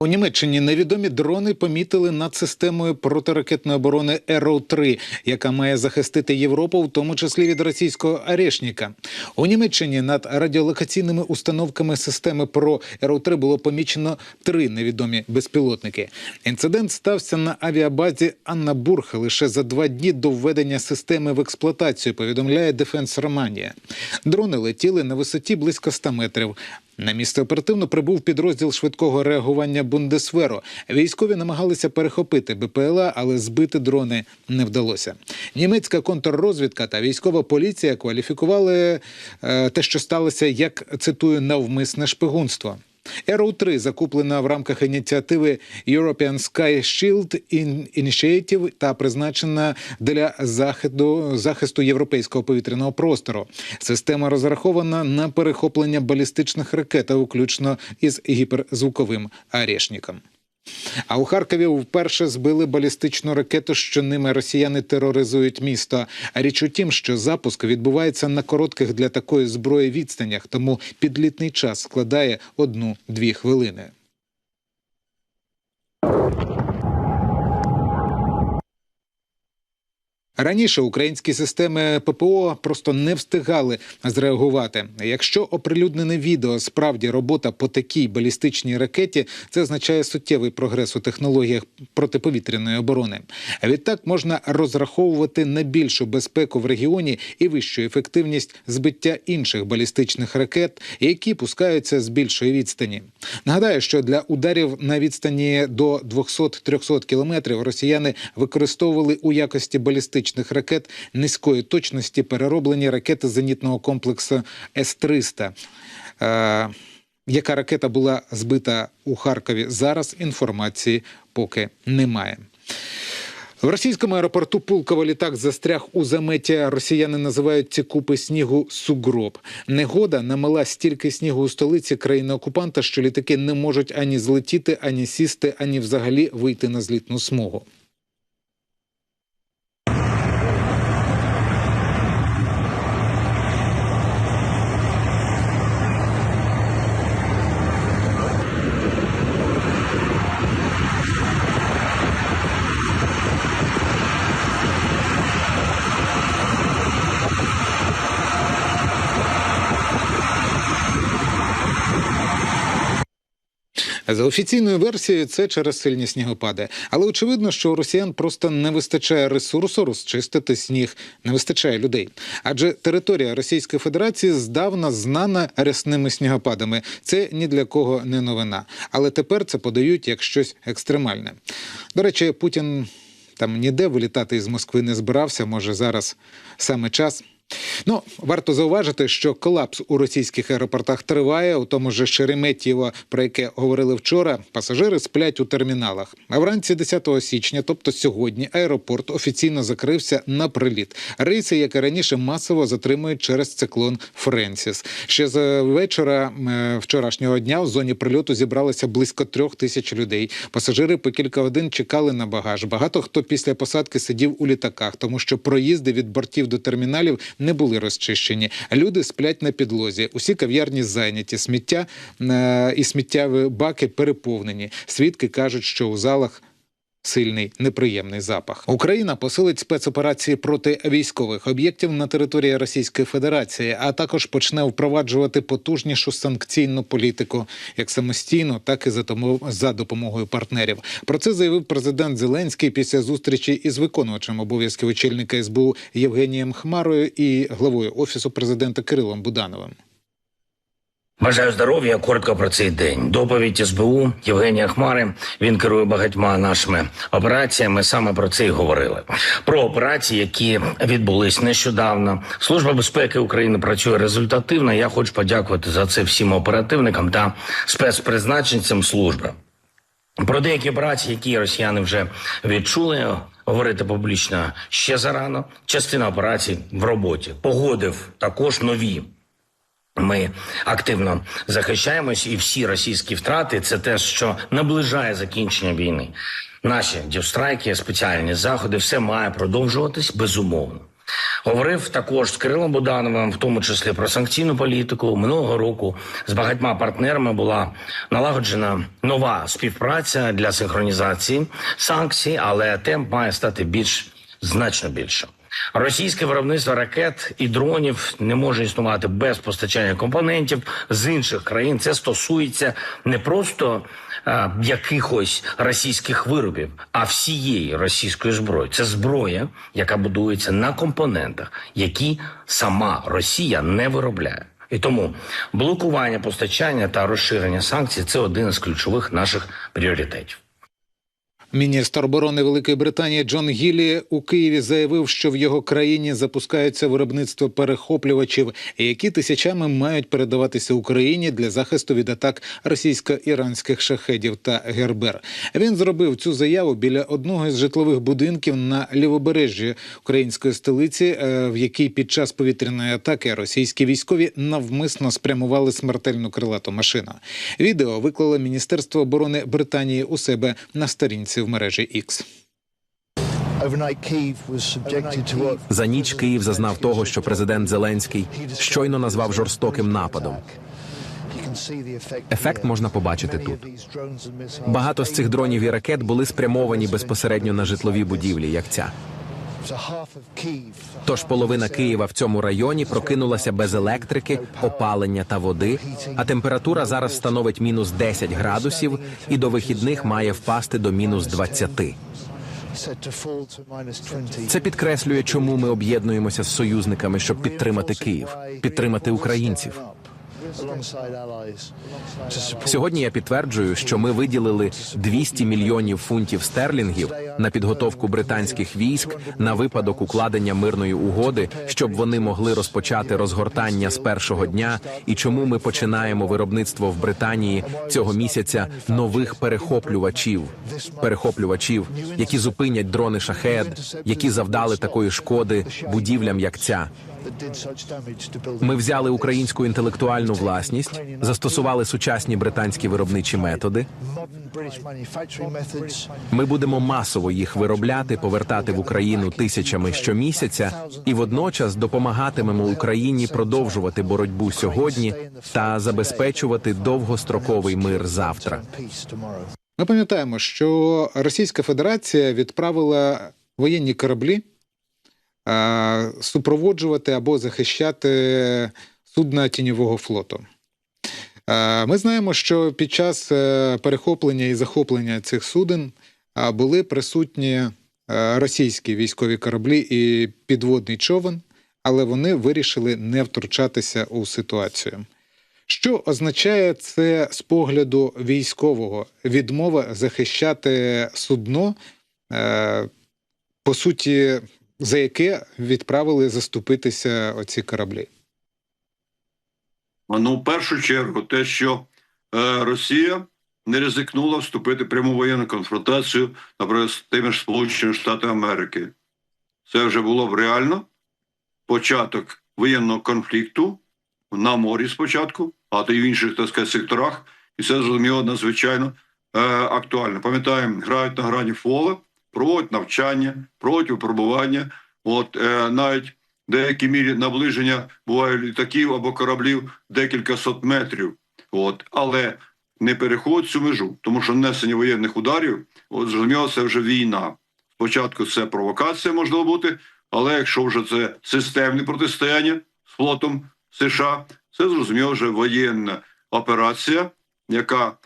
У Німеччині невідомі дрони помітили над системою протиракетної оборони Arrow-3, яка має захистити Європу, в тому числі від російського арешника. У Німеччині над радіолокаційними установками системи про Arrow-3 було помічено три невідомі безпілотники. Інцидент стався на авіабазі Аннабург лише за два дні до введення системи в експлуатацію. Повідомляє Дефенс Романія. Дрони летіли на висоті близько 100 метрів. На місце оперативно прибув підрозділ швидкого реагування Бундесверо. Військові намагалися перехопити БПЛА, але збити дрони не вдалося. Німецька контррозвідка та військова поліція кваліфікували е, те, що сталося, як цитую, навмисне шпигунство. Arrow 3 закуплена в рамках ініціативи European Sky Shield Initiative та призначена для захисту, захисту європейського повітряного простору. Система розрахована на перехоплення балістичних ракет, включно із гіперзвуковим арешником. А у Харкові вперше збили балістичну ракету, що ними росіяни тероризують місто. А річ у тім, що запуск відбувається на коротких для такої зброї відстанях, тому підлітний час складає одну-дві хвилини. Раніше українські системи ППО просто не встигали зреагувати. Якщо оприлюднене відео справді робота по такій балістичній ракеті, це означає суттєвий прогрес у технологіях протиповітряної оборони. Відтак можна розраховувати на більшу безпеку в регіоні і вищу ефективність збиття інших балістичних ракет, які пускаються з більшої відстані. Нагадаю, що для ударів на відстані до 200-300 кілометрів росіяни використовували у якості балістичних ракет низької точності перероблені ракети зенітного комплексу С-300. Е, яка ракета була збита у Харкові зараз? Інформації поки немає. В російському аеропорту Пулково літак застряг у заметі. Росіяни називають ці купи снігу сугроб. Негода намила стільки снігу у столиці країни окупанта, що літаки не можуть ані злетіти, ані сісти, ані взагалі вийти на злітну смугу. За офіційною версією, це через сильні снігопади. Але очевидно, що у росіян просто не вистачає ресурсу розчистити сніг, не вистачає людей. Адже територія Російської Федерації здавна знана рясними снігопадами. Це ні для кого не новина. Але тепер це подають як щось екстремальне. До речі, Путін там ніде вилітати із Москви не збирався. Може, зараз саме час. Ну, варто зауважити, що колапс у російських аеропортах триває. У тому ж Шереметьєво, про яке говорили вчора, пасажири сплять у терміналах. А вранці 10 січня, тобто сьогодні, аеропорт офіційно закрився на приліт. Рейси, як і раніше, масово затримують через циклон Френсіс. Ще з вечора е, вчорашнього дня в зоні прильоту зібралося близько трьох тисяч людей. Пасажири по кілька годин чекали на багаж. Багато хто після посадки сидів у літаках, тому що проїзди від бортів до терміналів не були розчищені. Люди сплять на підлозі. Усі кав'ярні зайняті. Сміття е, і сміттєві баки переповнені. Свідки кажуть, що у залах. Сильний неприємний запах. Україна посилить спецоперації проти військових об'єктів на території Російської Федерації, а також почне впроваджувати потужнішу санкційну політику як самостійно, так і за тому за допомогою партнерів. Про це заявив президент Зеленський після зустрічі із виконувачем обов'язків очільника СБУ Євгенієм Хмарою і главою офісу президента Кирилом Будановим. Бажаю здоров'я. Коротко про цей день. Доповідь СБУ Євгенія Хмари. Він керує багатьма нашими операціями. Саме про це й говорили. Про операції, які відбулись нещодавно. Служба безпеки України працює результативно. Я хочу подякувати за це всім оперативникам та спецпризначенцям служби. Про деякі операції, які росіяни вже відчули, говорити публічно ще зарано. Частина операцій в роботі погодив також нові. Ми активно захищаємось, і всі російські втрати це те, що наближає закінчення війни. Наші дівстрайки, спеціальні заходи, все має продовжуватись безумовно. Говорив також з Кирилом Будановим, в тому числі про санкційну політику. Минулого року з багатьма партнерами була налагоджена нова співпраця для синхронізації санкцій, але темп має стати більш значно більшим. Російське виробництво ракет і дронів не може існувати без постачання компонентів з інших країн. Це стосується не просто е, якихось російських виробів, а всієї російської зброї. Це зброя, яка будується на компонентах, які сама Росія не виробляє. І тому блокування постачання та розширення санкцій це один із ключових наших пріоритетів. Міністр оборони Великої Британії Джон Гіллі у Києві заявив, що в його країні запускаються виробництво перехоплювачів, які тисячами мають передаватися Україні для захисту від атак російсько-іранських шахедів та гербер. Він зробив цю заяву біля одного із житлових будинків на лівобережжі української столиці, е, в якій під час повітряної атаки російські військові навмисно спрямували смертельну крилату машину. Відео виклало Міністерство оборони Британії у себе на сторінці в мережі X. За ніч Київ зазнав того, що президент Зеленський щойно назвав жорстоким нападом. Ефект можна побачити тут. Багато з цих дронів і ракет були спрямовані безпосередньо на житлові будівлі, як ця. Тож половина Києва в цьому районі прокинулася без електрики, опалення та води. А температура зараз становить мінус 10 градусів, і до вихідних має впасти до мінус 20. Це підкреслює, чому ми об'єднуємося з союзниками, щоб підтримати Київ, підтримати українців. Сьогодні я підтверджую, що ми виділили 200 мільйонів фунтів стерлінгів на підготовку британських військ на випадок укладення мирної угоди, щоб вони могли розпочати розгортання з першого дня. І чому ми починаємо виробництво в Британії цього місяця нових перехоплювачів, перехоплювачів, які зупинять дрони шахед, які завдали такої шкоди будівлям, як ця. Ми взяли українську інтелектуальну власність, застосували сучасні британські виробничі методи. Ми будемо масово їх виробляти, повертати в Україну тисячами щомісяця, і водночас допомагатимемо Україні продовжувати боротьбу сьогодні та забезпечувати довгостроковий мир завтра. Ми пам'ятаємо, що Російська Федерація відправила воєнні кораблі супроводжувати або захищати судна тіньового флоту. Е, Ми знаємо, що під час е, перехоплення і захоплення цих суден е, були присутні е, російські військові кораблі і підводний човен, але вони вирішили не втручатися у ситуацію. Що означає це з погляду військового відмова захищати судно, е, по суті, за яке відправили заступитися оці кораблі? Ну, в першу чергу, те, що е, Росія не ризикнула вступити в пряму воєнну конфронтацію, наприклад, з тими ж Сполученими Штатами Америки. Це вже було б реально початок воєнного конфлікту на морі спочатку, а то й в інших так сказати, секторах. І це зрозуміло надзвичайно е, актуально. Пам'ятаємо, грають на грані фола, проводять навчання, проводять випробування. От е, навіть в деякій мірі наближення буває літаків або кораблів декілька сот метрів. От, але не переходить цю межу, тому що нанесення воєнних ударів, от зрозуміло, це вже війна. Спочатку це провокація можливо бути, але якщо вже це системне протистояння з флотом США, це зрозуміло вже воєнна операція, яка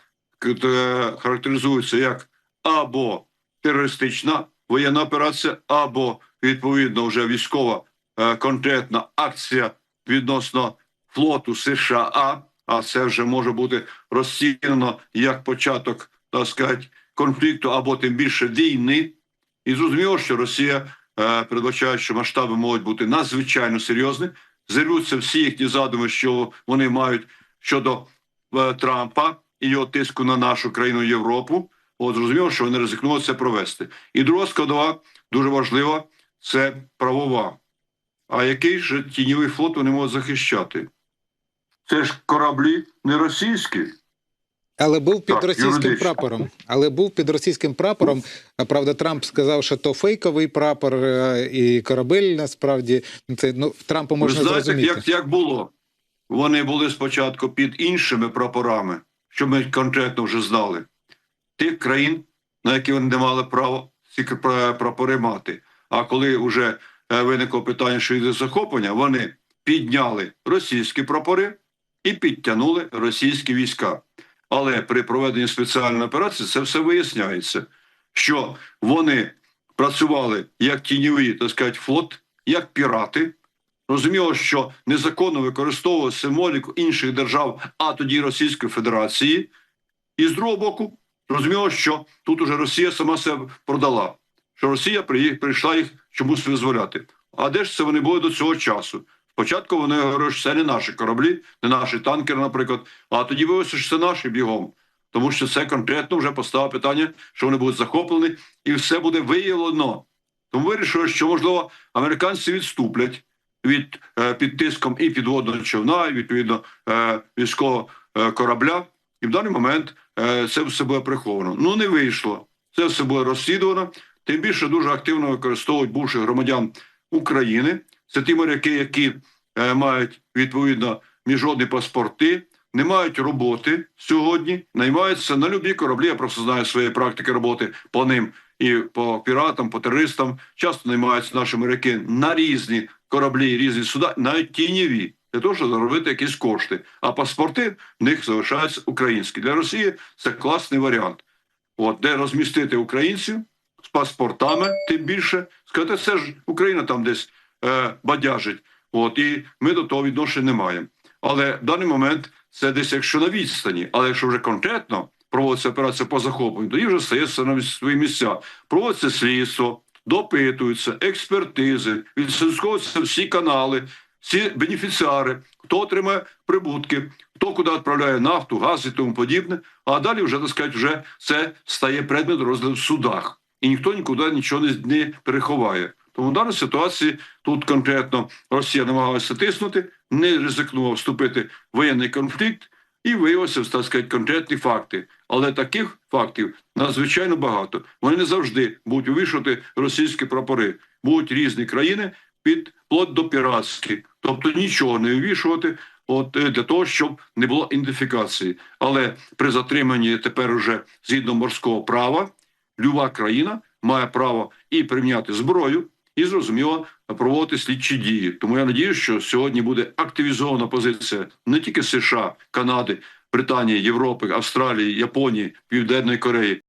характеризується як або терористична воєнна операція, або відповідно вже військова е, конкретна акція відносно флоту США, а це вже може бути розцінено як початок, так сказати, конфлікту або тим більше війни. І зрозуміло, що Росія е, передбачає, що масштаби можуть бути надзвичайно серйозні. Зірвуться всі їхні задуми, що вони мають щодо е, Трампа і його тиску на нашу країну Європу. От зрозуміло, що вони ризикнули це провести. І друга складова дуже важлива це правова. А який же тіньовий флот вони можуть захищати? Це ж кораблі не російські. Але був під Так, російським юридично. прапором. Але був під російським прапором. А правда, Трамп сказав, що то фейковий прапор е, і корабель насправді це ну Трампу можна Ви знаєте, зрозуміти. як, як було? Вони були спочатку під іншими прапорами, що ми конкретно вже знали. Тих країн, на які вони не мали права ці прапори мати. А коли вже е, виникло питання щодо захоплення, вони підняли російські прапори і підтягнули російські війська. Але при проведенні спеціальної операції це все виясняється, що вони працювали як тіньовий, так сказати, флот, як пірати. Розуміло, що незаконно використовували символіку інших держав, а тоді Російської Федерації. І з другого боку, розуміло, що тут уже Росія сама себе продала, що Росія прийшла їх чомусь визволяти. А де ж це вони були до цього часу? Спочатку вони говорили, що це не наші кораблі, не наші танкери, наприклад, а тоді виявилося, що це наші бігом. Тому що це конкретно вже поставило питання, що вони будуть захоплені, і все буде виявлено. Тому вирішили, що можливо американці відступлять від е, під тиском і підводного човна, і відповідно е, військового е, корабля. І в даний момент це все буде приховано. Ну не вийшло. Це все буде розслідувано. Тим більше дуже активно використовують бувших громадян України. Це ті моряки, які е, мають відповідно міжнародні паспорти, не мають роботи сьогодні, наймаються на любі кораблі. Я просто знаю своєї практики роботи по ним і по піратам, по терористам. Часто наймаються наші моряки на різні кораблі, різні суда, навіть тіньові, для того, щоб заробити якісь кошти. А паспорти в них залишаються українські. Для Росії це класний варіант. От де розмістити українців з паспортами, тим більше сказати, це ж Україна там десь е, бадяжить. От і ми до того відношення не маємо. Але в даний момент це десь якщо на відстані, але якщо вже конкретно проводиться операція по захопленню, тоді вже стається на свої місця. Проводиться слідство, допитуються, експертизи, відслідковуються всі канали, всі бенефіціари, хто отримає прибутки, хто куди відправляє нафту, газ і тому подібне. А далі вже так сказати, вже це стає предмет розгляду в судах, і ніхто нікуди нічого не, переховає. Тому в даній ситуації тут конкретно Росія намагалася тиснути, не ризикнула вступити в воєнний конфлікт, і виявилося, так сказати, конкретні факти. Але таких фактів надзвичайно багато. Вони не завжди будуть вивішувати російські прапори. Будуть різні країни під плот до піратські, тобто нічого не вивішувати. От е, для того, щоб не було ідентифікації. Але при затриманні тепер уже згідно морського права, люба країна має право і приміняти зброю, і зрозуміло проводити слідчі дії. Тому я надію, що сьогодні буде активізована позиція не тільки США, Канади, Британії, Європи, Австралії, Японії, Південної Кореї,